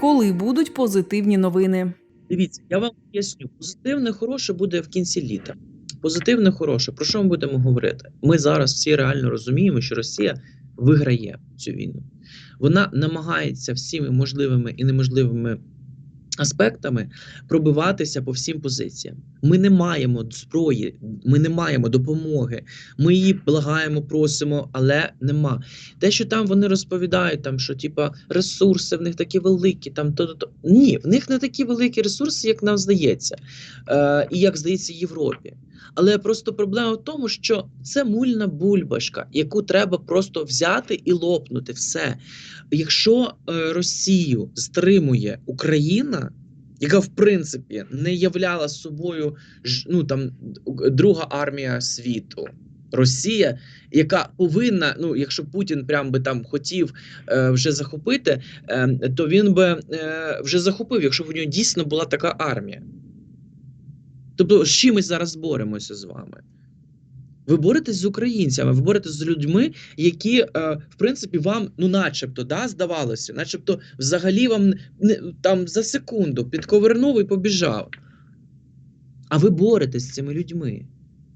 коли будуть позитивні новини. Дивіться, я вам поясню. Позитивне, хороше буде в кінці літа. Позитивне, хороше. Про що ми будемо говорити? Ми зараз всі реально розуміємо, що Росія виграє цю війну. Вона намагається всіми можливими і неможливими аспектами пробиватися по всім позиціям. Ми не маємо зброї, ми не маємо допомоги. Ми її благаємо, просимо, але нема. Те, що там вони розповідають, там що типа ресурси в них такі великі, там то, то, то. ні, в них не такі великі ресурси, як нам здається, е, і як здається Європі. Але просто проблема в тому, що це мульна бульбашка, яку треба просто взяти і лопнути. Все. Якщо е, Росію стримує Україна, яка в принципі не являла собою ну, там, друга армія світу. Росія, яка повинна, ну якщо Путін прям би там хотів е, вже захопити, е, то він би е, вже захопив, якщо у нього дійсно була така армія. Тобто, з чим ми зараз боремося з вами? Ви боретесь з українцями, ви боретесь з людьми, які, е, в принципі, вам, ну, начебто, да, здавалося, начебто, взагалі вам не, там за секунду підковернув і побіжав. А ви боретесь з цими людьми.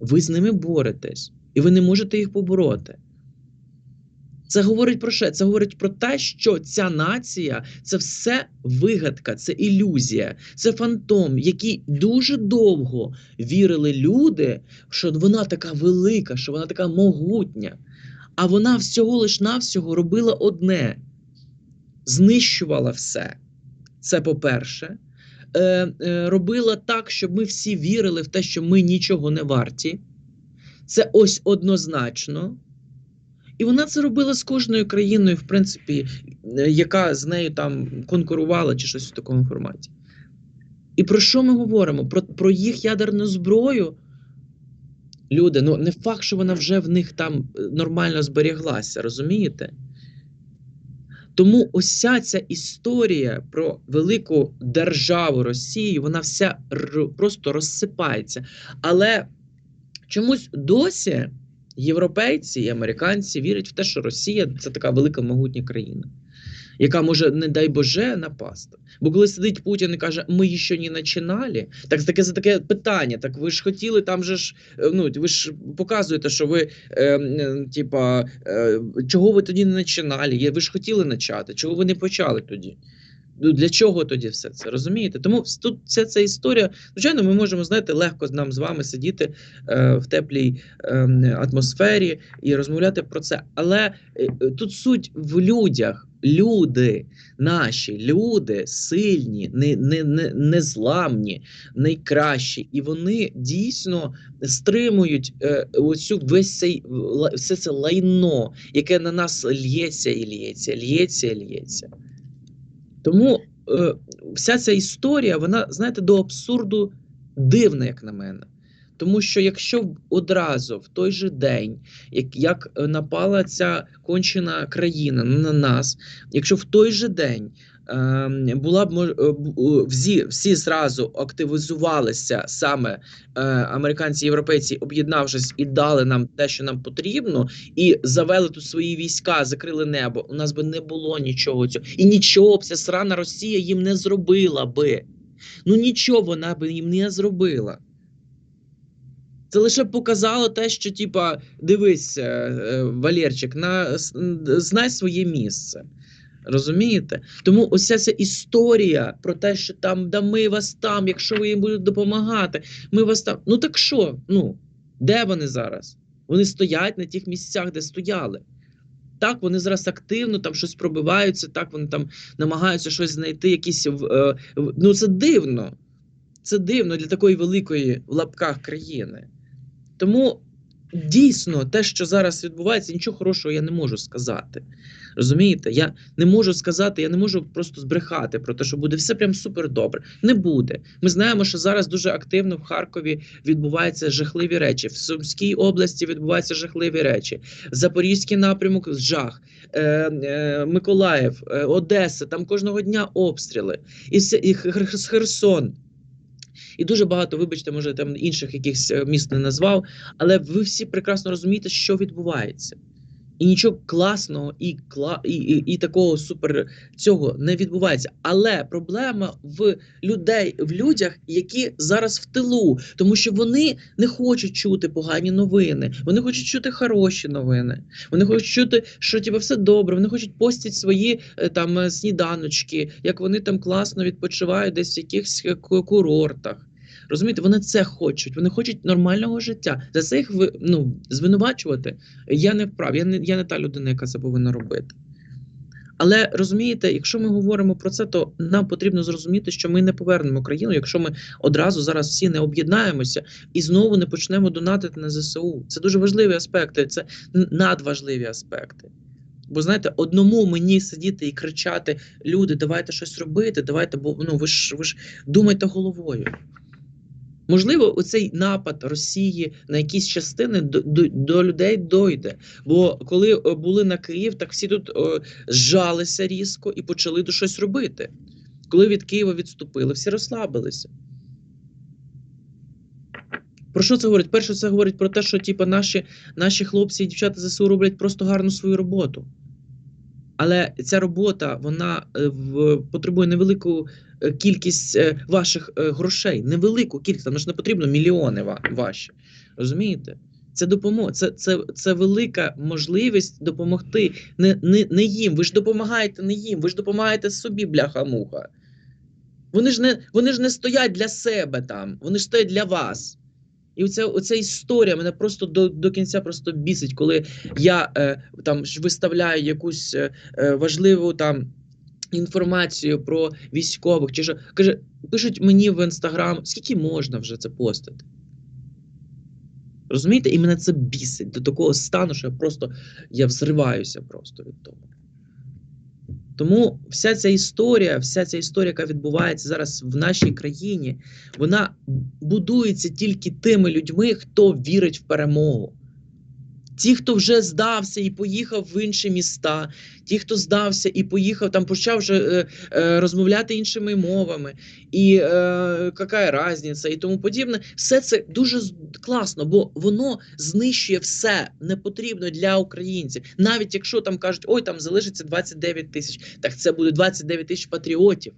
Ви з ними боретесь, і ви не можете їх побороти. Це говорить про що? Це говорить про те, що ця нація це все вигадка, це ілюзія, це фантом, який дуже довго вірили люди, що вона така велика, що вона така могутня. А вона всього лиш навсього робила одне: знищувала все. Це по-перше, е, е, робила так, щоб ми всі вірили в те, що ми нічого не варті. Це ось однозначно. І вона це робила з кожною країною, в принципі, е, яка з нею там конкурувала чи щось в такому форматі. І про що ми говоримо? Про, про їх ядерну зброю. Люди, ну не факт, що вона вже в них там е, нормально зберіглася, розумієте? Тому ося ця історія про велику державу Росії, вона вся просто розсипається. Але чомусь досі європейці і американці вірять в те, що Росія це така велика могутня країна, яка може, не дай Боже, напасти. Бо коли сидить Путін і каже, ми ще не починали, так таке за таке питання. Так ви ж хотіли там же ж, е, ну ви ж показуєте, що ви е, е, типа, е, чого ви тоді не починали? Ви ж хотіли почати, чого ви не почали тоді? Ну, для чого тоді все це? Розумієте? Тому тут вся ця історія. Звичайно, ми можемо знаєте, легко нам з вами сидіти е, в теплій е, атмосфері і розмовляти про це. Але е, е, тут суть в людях. Люди, наші люди сильні, не, не, не, незламні, найкращі, і вони дійсно стримують е, оцю весь цей все це лайно, яке на нас лється і лється, лється і лється. Тому е, вся ця історія, вона, знаєте, до абсурду дивна, як на мене. Тому що якщо одразу в той же день, як, як е, напала ця кончена країна на нас, якщо в той же день була б е, всі, всі зразу активізувалися саме е, американці, європейці, об'єднавшись і дали нам те, що нам потрібно, і завели тут свої війська, закрили небо. У нас би не було нічого цього. І нічого б ця срана Росія їм не зробила би. Ну нічого вона би їм не зробила. Це лише показало те, що, типа, дивись, е, Валерчик, на, знай своє місце. Розумієте? Тому ось ця історія про те, що там, да ми вас там, якщо ви їм будете допомагати, ми вас там. Ну так що? Ну, де вони зараз? Вони стоять на тих місцях, де стояли. Так, вони зараз активно там щось пробиваються, так вони там намагаються щось знайти, якісь е, ну це дивно. Це дивно для такої великої в лапках країни. Тому дійсно те, що зараз відбувається, нічого хорошого я не можу сказати. Розумієте? Я не можу сказати, я не можу просто збрехати про те, що буде все прям супер добре. Не буде. Ми знаємо, що зараз дуже активно в Харкові відбуваються жахливі речі. В Сумській області відбуваються жахливі речі. Запорізький напрямок жах, е, е, Миколаїв, е, Одеса. Там кожного дня обстріли. І, все, і Хер- Херсон. І дуже багато, вибачте, може там інших якихось е, міст не назвав, але ви всі прекрасно розумієте, що відбувається. І нічого класного і, кла... і, і, і такого супер цього не відбувається. Але проблема в людей, в людях, які зараз в тилу, тому що вони не хочуть чути погані новини, вони хочуть чути хороші новини. Вони хочуть чути, що типу, все добре. Вони хочуть постити свої е, там сніданочки, як вони там класно відпочивають десь в якихось е, курортах. Розумієте, вони це хочуть. Вони хочуть нормального життя. За це їх ну, звинувачувати. Я не вправ, я не, я не та людина, яка це повинна робити. Але розумієте, якщо ми говоримо про це, то нам потрібно зрозуміти, що ми не повернемо країну, якщо ми одразу зараз всі не об'єднаємося і знову не почнемо донатити на ЗСУ. Це дуже важливі аспекти, це надважливі аспекти. Бо знаєте, одному мені сидіти і кричати: люди, давайте щось робити, давайте, бо ну ви ж ви ж думайте головою. Можливо, оцей напад Росії на якісь частини до, до, до людей дойде. Бо коли е, були на Київ, так всі тут е, зжалися різко і почали до щось робити. Коли від Києва відступили, всі розслабилися. Про що це говорить? Перше, це говорить про те, що типу, наші, наші хлопці і дівчата ЗСУ роблять просто гарну свою роботу. Але ця робота вона е, потребує невелику е, кількість е, ваших грошей. Невелику кількість, там ж не потрібно мільйони ваші. Розумієте? Це допомога, це, це, це велика можливість допомогти не, не, не їм. Ви ж допомагаєте не їм, ви ж допомагаєте собі, бляха-муха. Вони ж не, вони ж не стоять для себе там, вони ж стоять для вас. І оця, оця історія мене просто до, до кінця просто бісить, коли я е, там виставляю якусь е, е, важливу там інформацію про військових, чи що каже, пишуть мені в інстаграм, скільки можна вже це постити. Розумієте, і мене це бісить до такого стану, що я просто я взриваюся просто від того. Тому вся ця історія, вся ця історія, яка відбувається зараз в нашій країні, вона будується тільки тими людьми, хто вірить в перемогу. Ті, хто вже здався і поїхав в інші міста, ті, хто здався і поїхав, там почав вже е, е, розмовляти іншими мовами, і е, яка різниця, і тому подібне, все це дуже класно, бо воно знищує все непотрібно для українців. Навіть якщо там кажуть, ой, там залишиться 29 тисяч, так це буде 29 тисяч патріотів.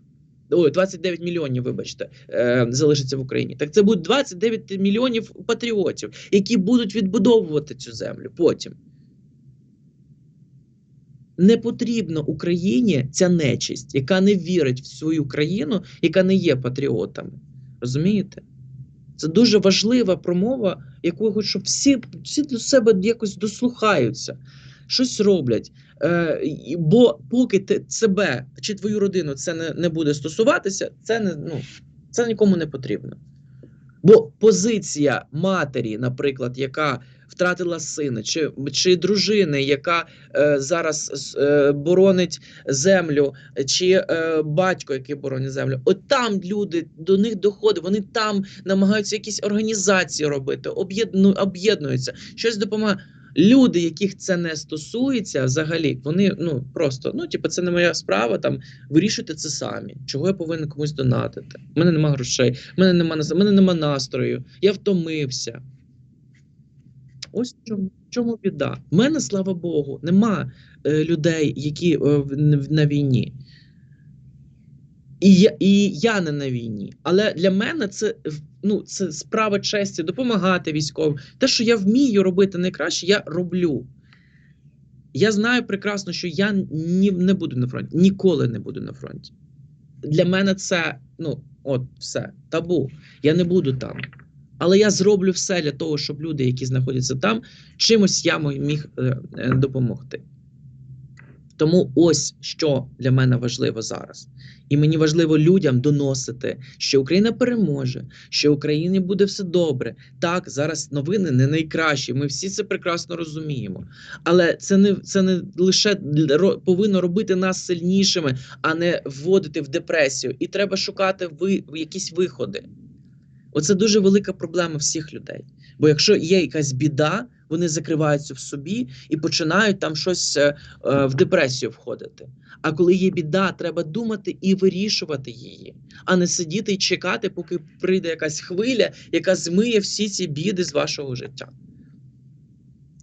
Ой, 29 мільйонів, вибачте, е, залишиться в Україні. Так це буде 29 мільйонів патріотів, які будуть відбудовувати цю землю потім. Не потрібно Україні ця нечисть, яка не вірить в свою країну, яка не є патріотами. Розумієте? Це дуже важлива промова, яку я хочу, щоб всі, всі до себе якось дослухаються, щось роблять. Е, бо поки ти себе чи твою родину це не, не буде стосуватися, це не ну, це нікому не потрібно. Бо позиція матері, наприклад, яка втратила сина, чи, чи дружини, яка е, зараз е, боронить землю, чи е, батько, який боронить землю, от там люди до них доходить, вони там намагаються якісь організації робити, об'єдну, об'єднуються, щось допомагає. Люди, яких це не стосується, взагалі, вони ну просто ну, типу, це не моя справа. Там вирішуйте це самі. Чого я повинен комусь донатити? У мене нема грошей, в мене нема мене нема настрою, я втомився. Ось чому, чому біда. У мене, слава Богу, нема е, людей, які е, в- на війні. І я, і я не на війні. Але для мене це, ну, це справа честі допомагати військовим. Те, що я вмію робити найкраще, я роблю. Я знаю прекрасно, що я ні, не буду на фронті, ніколи не буду на фронті. Для мене це, ну, от, все, табу. Я не буду там. Але я зроблю все для того, щоб люди, які знаходяться там, чимось я міг е, е, допомогти. Тому ось що для мене важливо зараз. І мені важливо людям доносити, що Україна переможе, що Україні буде все добре. Так, зараз новини не найкращі. Ми всі це прекрасно розуміємо. Але це не це не лише повинно робити нас сильнішими, а не вводити в депресію. І треба шукати ви якісь виходи. Оце дуже велика проблема всіх людей. Бо якщо є якась біда, вони закриваються в собі і починають там щось е, е, в депресію входити. А коли є біда, треба думати і вирішувати її, а не сидіти і чекати, поки прийде якась хвиля, яка змиє всі ці біди з вашого життя.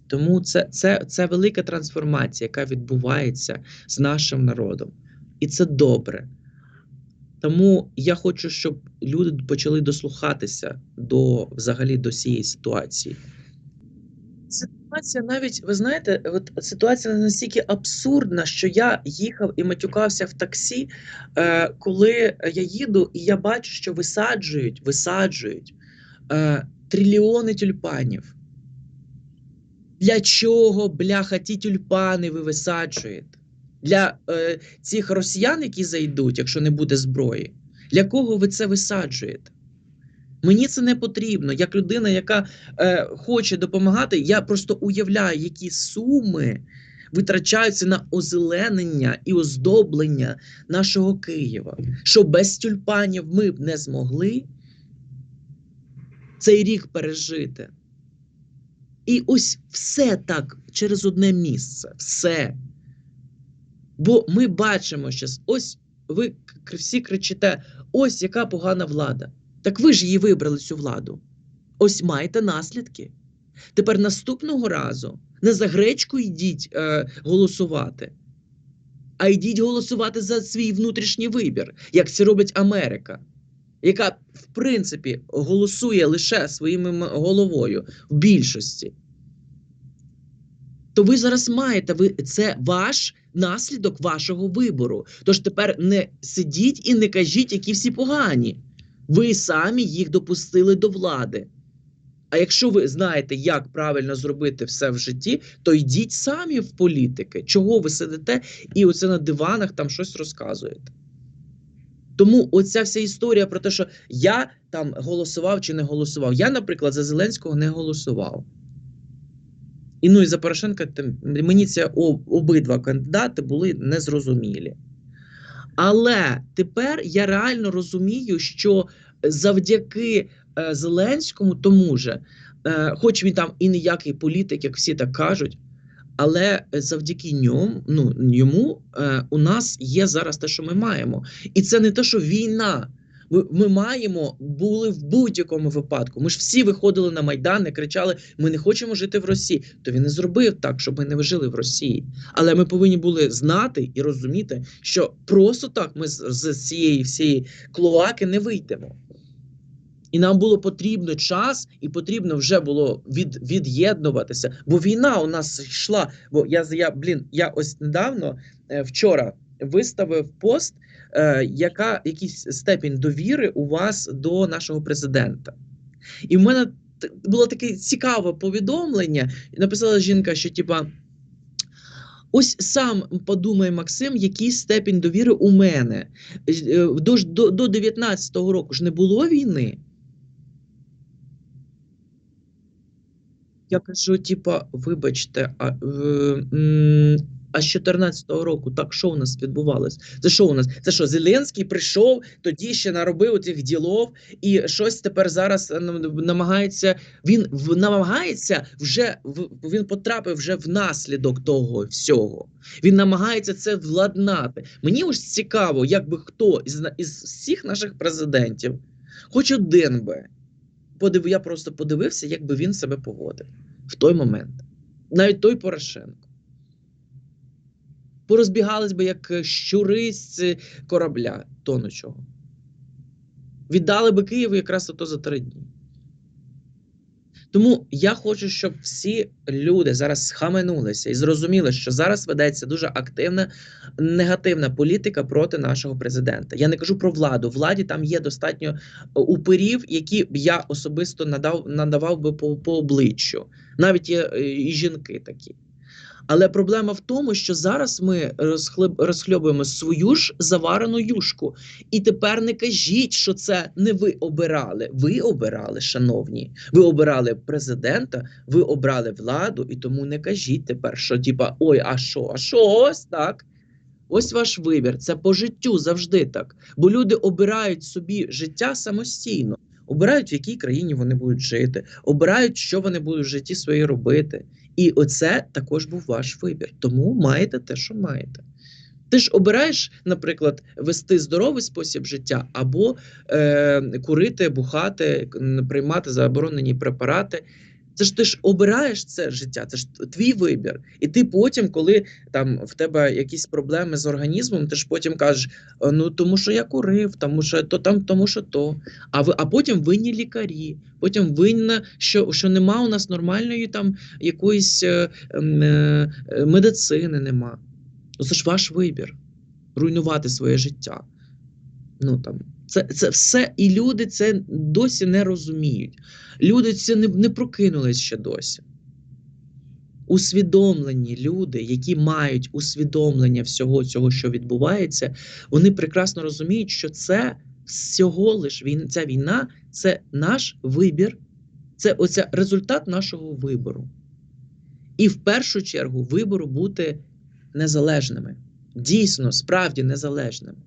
Тому це, це, це велика трансформація, яка відбувається з нашим народом. І це добре. Тому я хочу, щоб люди почали дослухатися до взагалі до цієї ситуації. Ситуація навіть, ви знаєте, от ситуація настільки абсурдна, що я їхав і матюкався в таксі, е, коли я їду, і я бачу, що висаджують, висаджують е, трильйони тюльпанів. Для чого, бляха, ті тюльпани ви висаджуєте? Для е, цих росіян, які зайдуть, якщо не буде зброї. Для кого ви це висаджуєте? Мені це не потрібно. Як людина, яка е, хоче допомагати, я просто уявляю, які суми витрачаються на озеленення і оздоблення нашого Києва. Що без тюльпанів ми б не змогли цей рік пережити. І ось все так через одне місце. Все. Бо ми бачимо зараз, ось ви всі кричите: ось яка погана влада. Так ви ж її вибрали цю владу. Ось маєте наслідки. Тепер наступного разу не за гречку йдіть е, голосувати, а йдіть голосувати за свій внутрішній вибір, як це робить Америка, яка, в принципі, голосує лише своїм головою в більшості. То ви зараз маєте, ви, це ваш наслідок вашого вибору. Тож тепер не сидіть і не кажіть, які всі погані. Ви самі їх допустили до влади. А якщо ви знаєте, як правильно зробити все в житті, то йдіть самі в політики. Чого ви сидите і оце на диванах там щось розказуєте? Тому оця вся історія про те, що я там голосував чи не голосував. Я, наприклад, за Зеленського не голосував. І ну і за Порошенка мені ці обидва кандидати були незрозумілі. Але тепер я реально розумію, що завдяки е, Зеленському, тому же, е, хоч він там і ніякий політик, як всі так кажуть, але завдяки ньому, ну, йому е, у нас є зараз те, що ми маємо. І це не те, що війна. Ми, маємо були в будь-якому випадку. Ми ж всі виходили на майдан, і кричали: ми не хочемо жити в Росії. То він не зробив так, щоб ми не жили в Росії. Але ми повинні були знати і розуміти, що просто так ми з, з цієї всієї клоаки не вийдемо. І нам було потрібно час, і потрібно вже було від, від'єднуватися. Бо війна у нас йшла. Бо я я блін, я ось недавно е, вчора виставив пост, яка якийсь степінь довіри у вас до нашого президента. І в мене було таке цікаве повідомлення. Написала жінка, що типа. Ось сам подумай, Максим, який степінь довіри у мене. Е, До, ж- до, до 19-го року ж не було війни. Я кажу, типа, вибачте, а, е, а з 14-го року так що у нас відбувалось? Це що у нас? Це що, Зеленський прийшов, тоді ще наробив цих ділов, і щось тепер зараз е, намагається. Він намагається вже він потрапив вже в наслідок того всього. Він намагається це владнати. Мені ось цікаво, якби хто із, із всіх наших президентів, хоч один би, подив, я просто подивився, як би він себе поводив в той момент. Навіть той Порошенко. Порозбігались би як е, щури з е, корабля тонучого. Віддали би Києву якраз ото за три дні. Тому я хочу, щоб всі люди зараз схаменулися і зрозуміли, що зараз ведеться дуже активна негативна політика проти нашого президента. Я не кажу про владу. Владі там є достатньо е, упирів, які б я особисто надав, надавав би по, по обличчю. Навіть є і жінки такі. Але проблема в тому, що зараз ми розхлеб, розхльобуємо свою ж заварену юшку. І тепер не кажіть, що це не ви обирали. Ви обирали, шановні. Ви обирали президента, ви обрали владу, і тому не кажіть тепер, що типа ой, а що, а що, ось так. Ось ваш вибір. Це по життю завжди так. Бо люди обирають собі життя самостійно, обирають, в якій країні вони будуть жити, обирають, що вони будуть в житті своє робити. І оце також був ваш вибір. Тому маєте те, що маєте. Ти ж обираєш, наприклад, вести здоровий спосіб життя або е, курити, бухати, приймати заборонені препарати. Це ж ти ж обираєш це життя, це ж твій вибір. І ти потім, коли там в тебе якісь проблеми з організмом, ти ж потім кажеш: «Е, ну тому що я курив, тому що то там, тому що то. А ви, а потім винні лікарі, потім винна, що, що нема у нас нормальної там якоїсь е, е, медицини, нема. Ну це ж ваш вибір руйнувати своє життя. Ну там це, це все, і люди це досі не розуміють. Люди це не, не прокинулись ще досі. Усвідомлені люди, які мають усвідомлення всього цього, що відбувається, вони прекрасно розуміють, що це всього лиш він, ця війна це наш вибір, це оця результат нашого вибору. І в першу чергу вибору бути незалежними, дійсно, справді незалежними.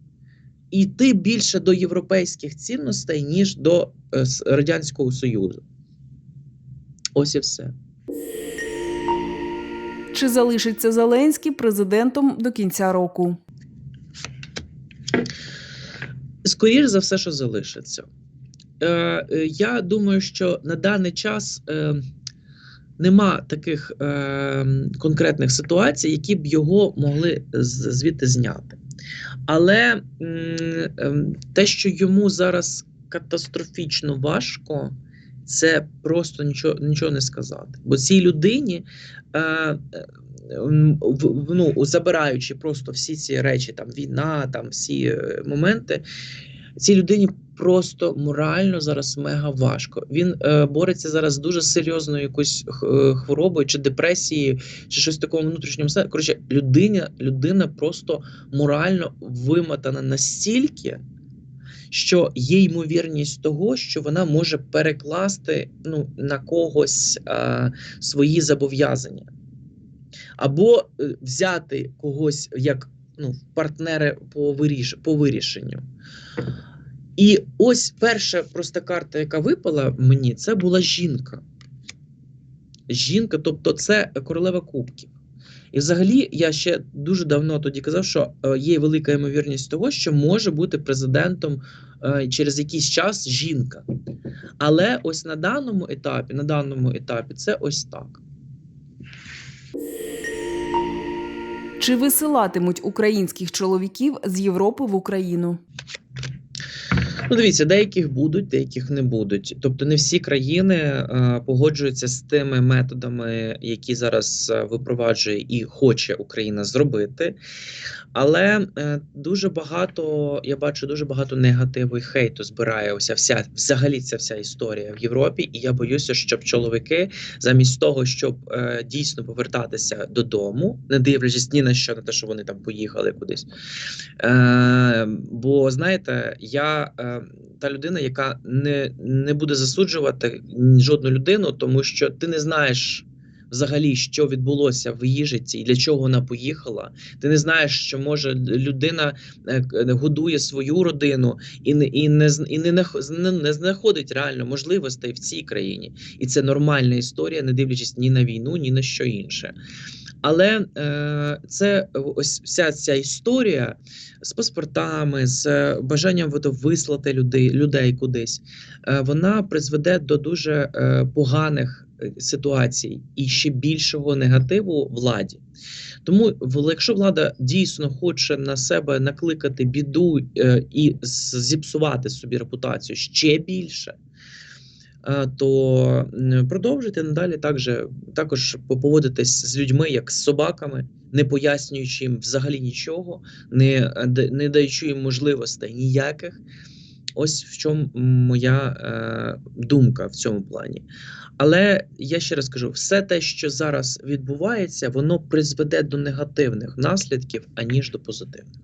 Йти більше до європейських цінностей, ніж до е, Радянського Союзу. Ось і все. Чи залишиться Зеленський президентом до кінця року? Скоріше за все, що залишиться. Е, е, я думаю, що на даний час е, нема таких е, конкретних ситуацій, які б його могли звідти зняти. Але ем, те, що йому зараз катастрофічно важко, це просто нічого, нічого не сказати. Бо цій людині, е, е, м, в- в- ну, забираючи просто всі ці речі, там війна, там всі е, моменти, цій людині просто морально зараз мега важко. Він е, бореться зараз з дуже серйозною якоюсь е, хворобою чи депресією, чи щось в такому внутрішньому стані. Коротше, людина, людина просто морально вимотана настільки, що є ймовірність того, що вона може перекласти ну, на когось е, свої зобов'язання. Або е, взяти когось як ну, партнери по, виріш, по вирішенню. І ось перша проста карта, яка випала мені, це була жінка. Жінка, тобто це королева кубків. І взагалі я ще дуже давно тоді казав, що е, є велика ймовірність того, що може бути президентом е, через якийсь час жінка. Але ось на даному етапі, на даному етапі, це ось так. Чи висилатимуть українських чоловіків з Європи в Україну? Ну, дивіться, деяких будуть, деяких не будуть. Тобто, не всі країни е, погоджуються з тими методами, які зараз е, випроваджує і хоче Україна зробити. Але е, дуже багато, я бачу, дуже багато негативу і хейту збирає ося вся взагалі ця вся історія в Європі. І я боюся, щоб чоловіки, замість того, щоб дійсно повертатися додому, не дивлячись ні на що, на те, що вони там поїхали кудись. Бо знаєте, я та людина, яка не, не буде засуджувати жодну людину, тому що ти не знаєш. Взагалі, що відбулося в її житті, і для чого вона поїхала. Ти не знаєш, що може людина е, годує свою родину і не і не і не, не, не знаходить реально можливостей в цій країні. І це нормальна історія, не дивлячись ні на війну, ні на що інше. Але е, це ось вся ця історія з паспортами, з е, бажанням водовислати людей, людей кудись, е, вона призведе до дуже е, поганих ситуацій і ще більшого негативу владі. Тому, якщо влада дійсно хоче на себе накликати біду і зіпсувати собі репутацію ще більше. Е, То продовжуйте надалі також, також поводитись з людьми як з собаками, не пояснюючи їм взагалі нічого, не, не даючи їм можливостей ніяких. Ось в чому моя е, думка в цьому плані. Але я ще раз кажу: все те, що зараз відбувається, воно призведе до негативних наслідків, аніж до позитивних.